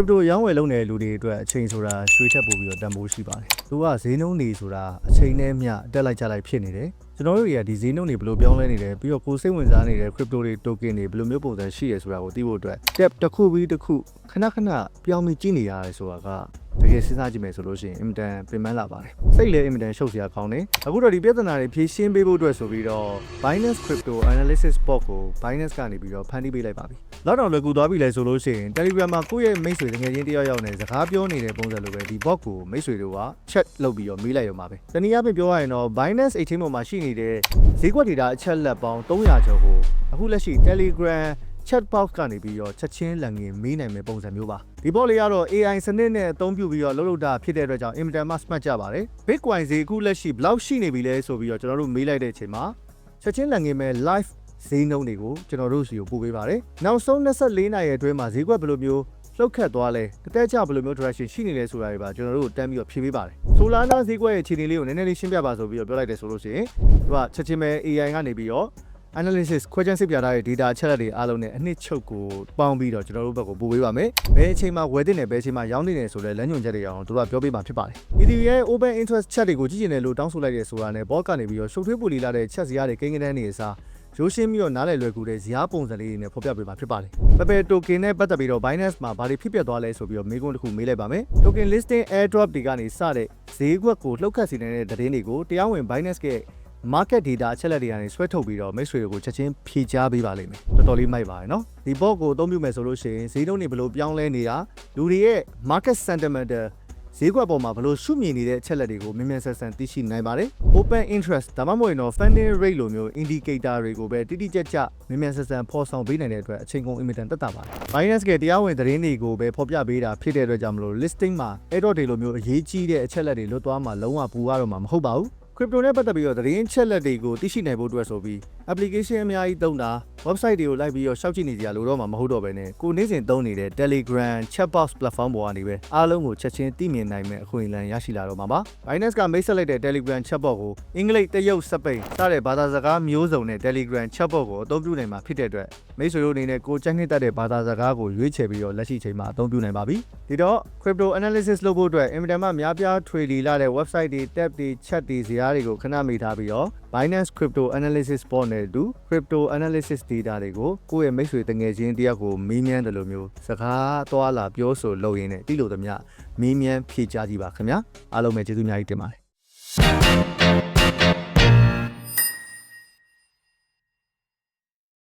crypto ရောင်းဝယ်လုပ်နေတဲ့လူတွေအတွက်အချိန်ဆိုတာရွှေထက်ပိုပြီးတော့တန်ဖိုးရှိပါတယ်သူကဈေးနှုန်းတွေဆိုတာအချိန်နဲ့မျှတက်လိုက်ကြလိုက်ဖြစ်နေတယ်ကျွန်တော်တို့တွေကဒီဈေးနှုန်းတွေဘယ်လိုပြောင်းလဲနေတယ်ပြီးတော့ကိုယ်စိတ်ဝင်စားနေတဲ့ crypto တွေ token တွေဘယ်လိုမျိုးပုံစံရှိရဆိုတာကိုသိဖို့အတွက် step တစ်ခုပြီးတစ်ခုခဏခဏပြောင်းပြီးကြည့်နေရတယ်ဆိုတာက တကယ်စဉ်းစားကြည့်မယ်ဆိုလို့ရှိရင်အင်မတန်ပြင်ပန်းလာပါတယ်စိတ်လည်းအင်မတန်ရှုပ်စရာကောင်းတယ်အခုတော့ဒီပြဿနာတွေဖြေရှင်းပေးဖို့အတွက်ဆိုပြီးတော့ Binance Crypto Analysis Bot ကို Binance ကနေပြီးတော့ဖန်တီးပေးလိုက်ပါပြီလောက်တော့လွယ်ကူသွားပြီလဲဆိုလို့ရှိရင် Telegram မှာကိုယ့်ရဲ့မိတ်ဆွေတကယ်ချင်းတယောက်ယောက်နဲ့စကားပြောနေတဲ့ပုံစံလိုပဲဒီ bot ကိုမိတ်ဆွေတို့က chat လုပ်ပြီးတော့မေးလိုက်ရမှာပဲတနည်းအားဖြင့်ပြောရရင်တော့ Binance 18ပေါ်မှာရှိနေတဲ့ဈေးကွက်ဒေတာအချက်လက်ပေါင်း300ကျော်ကိုအခုလက်ရှိ Telegram chat box ကနေပြီးတော့ချက်ချင်းလန်ငင်မေးနိုင်မယ့်ပုံစံမျိုးပါဒီဘောလေးကတော့ AI စနစ်နဲ့အသုံးပြုပြီးတော့လှုပ်လှုပ်တာဖြစ်တဲ့အတွက်ကြောင့်အင်မတန်မှ smart ကြပါတယ် Bitcoin ဈေးအခုလက်ရှိဘယ်လောက်ရှိနေပြီလဲဆိုပြီးတော့ကျွန်တော်တို့မေးလိုက်တဲ့အချိန်မှာချက်ချင်းလန်ငင်မဲ့ live ဈေးနှုန်းတွေကိုကျွန်တော်တို့စီကိုပို့ပေးပါတယ်နောက်ဆုံး24နာရီအတွင်းမှာဈေးကွက်ဘယ်လိုမျိုးလှုပ်ခတ်သွားလဲတတဲကြဘယ်လိုမျိုး direction ရှိနေလဲဆိုတာတွေပါကျွန်တော်တို့တန်းပြီးတော့ဖြေပေးပါတယ်ဆိုလာနာဈေးကွက်ရဲ့ခြေအနေလေးကိုနည်းနည်းလေးရှင်းပြပါဆိုပြီးတော့ပြောလိုက်တယ်ဆိုလို့ရှိရင်သူကချက်ချင်းပဲ AI ကနေပြီးတော့ analysis ခွဲခြမ်းစစ်ပြထားတဲ့ data အချက်အလက်တွေအားလုံးနဲ့အနှစ်ချုပ်ကိုပေါင်းပြီးတော့ကျွန်တော်တို့ဘက်ကိုပို့ပေးပါမယ်။ဘယ်အချိန်မှာဝယ်တင်တယ်ဘယ်အချိန်မှာရောင်းတင်တယ်ဆိုတဲ့လမ်းညွှန်ချက်တွေအောင်တို့ကပြောပေးမှာဖြစ်ပါတယ်။ ETH ရဲ့ open interest chat တွေကိုကြည့်ကျင်တယ်လို့တောင်းဆိုလိုက်တဲ့ဆိုတာနဲ့ bot ကနေပြီးတော့ရှုပ်ထွေးပူလီလာတဲ့ chat စရာတွေကိန်းကနန်းတွေအစားရိုးရှင်းပြီးတော့နားလည်လွယ်ကူတဲ့ဇာတ်ပုံစံလေးတွေနဲ့ဖော်ပြပေးမှာဖြစ်ပါတယ်။ Pepe token နဲ့ပတ်သက်ပြီးတော့ Binance မှာဘာတွေဖြစ်ပျက်သွားလဲဆိုပြီးတော့မေးခွန်းတစ်ခုမေးလိုက်ပါမယ်။ Token listing airdrop တွေကနေစတဲ့ဈေးကွက်ကိုလှုပ်ခတ်စေနေတဲ့သတင်းတွေကိုတရားဝင် Binance ရဲ့ market data အချက်လက်တွေကနေဆွဲထုတ်ပြီးတော့မိတ်ဆွေတွေကိုချက်ချင်းဖြေချပေးပါလိမ့်မယ်တော်တော်လေးမိုက်ပါတယ်နော်ဒီ bot ကိုအသုံးပြုမယ်ဆိုလို့ရှိရင်ဈေးနှုန်းတွေဘယ်လိုပြောင်းလဲနေတာလူတွေရဲ့ market sentiment ဈေးကွက်ပေါ်မှာဘယ်လိုရှုမြင်နေတဲ့အချက်လက်တွေကိုမြင်မြန်ဆန်ဆန်သိရှိနိုင်ပါတယ် open interest ဒါမှမဟုတ်ရင်တော့ funding rate လိုမျိုး indicator တွေကိုပဲတိတိကျကျမြင်မြန်ဆန်ဆန်ဖော်ဆောင်ပေးနိုင်တဲ့အတွက်အချိန်ကုန်အင်မတန်တက်တာပါတယ် Binance ကတရားဝင်သတင်းတွေကိုပဲဖော်ပြပေးတာဖြစ်တဲ့အတွက်ကြောင့်မလို့ listing မှာ error တွေလိုမျိုးအရေးကြီးတဲ့အချက်လက်တွေလွတ်သွားမှာလုံးဝပူရတော့မှာမဟုတ်ပါဘူး crypto နဲ့ပတ်သက်ပြီးတော့သတင်းချက်လက်တွေကိုသိရှိနိုင်ဖို့အတွက်ဆိုပြီး application အများကြီးသုံးတာ website တွေကိုလိုက်ပြီးတော့ရှောက်ကြည့်နေကြလို့တော့မှမဟုတ်တော့ဘဲနဲ့ကိုနေ့စဉ်သုံးနေတဲ့ Telegram chatbox platform ပေါ်ကနေပဲအားလုံးကိုချက်ချင်းသိမြင်နိုင်မယ့်အခွင့်အလမ်းရရှိလာတော့မှာပါ Binance ကမိတ်ဆက်လိုက်တဲ့ Telegram chatbot ကိုအင်္ဂလိပ်တရုတ်စပိန်စတဲ့ဘာသာစကားမျိုးစုံနဲ့ Telegram chatbot ကိုအသုံးပြုနိုင်မှာဖြစ်တဲ့အတွက်မိတ်ဆွေတို့အနေနဲ့ကိုကြိုက်နှစ်သက်တဲ့ဘာသာစကားကိုရွေးချယ်ပြီးတော့လက်ရှိချိန်မှာအသုံးပြုနိုင်ပါပြီဒီတော့ crypto analysis လုပ်ဖို့အတွက်အင်မတန်မှများပြားထွေလီလာတဲ့ website တွေ tab တွေ chat တွေဇာတ်တွေကိုခဏမိထားပြီးတော့ Binance Crypto Analysis Bot နဲ့အတူ Crypto Analysis Data တွေကိုကိုယ့်ရဲ့မိတ်ဆွေတငယ်ချင်းတယောက်ကိုမေးမြန်းတယ်လို့မျိုးစကားသွားလာပြောဆိုလုပ်ရင်းနဲ့တိလို့သမျှမေးမြန်းဖြေကြားကြည့်ပါခင်ဗျာအားလုံးပဲကျေးဇူးအများကြီးတင်ပါတယ်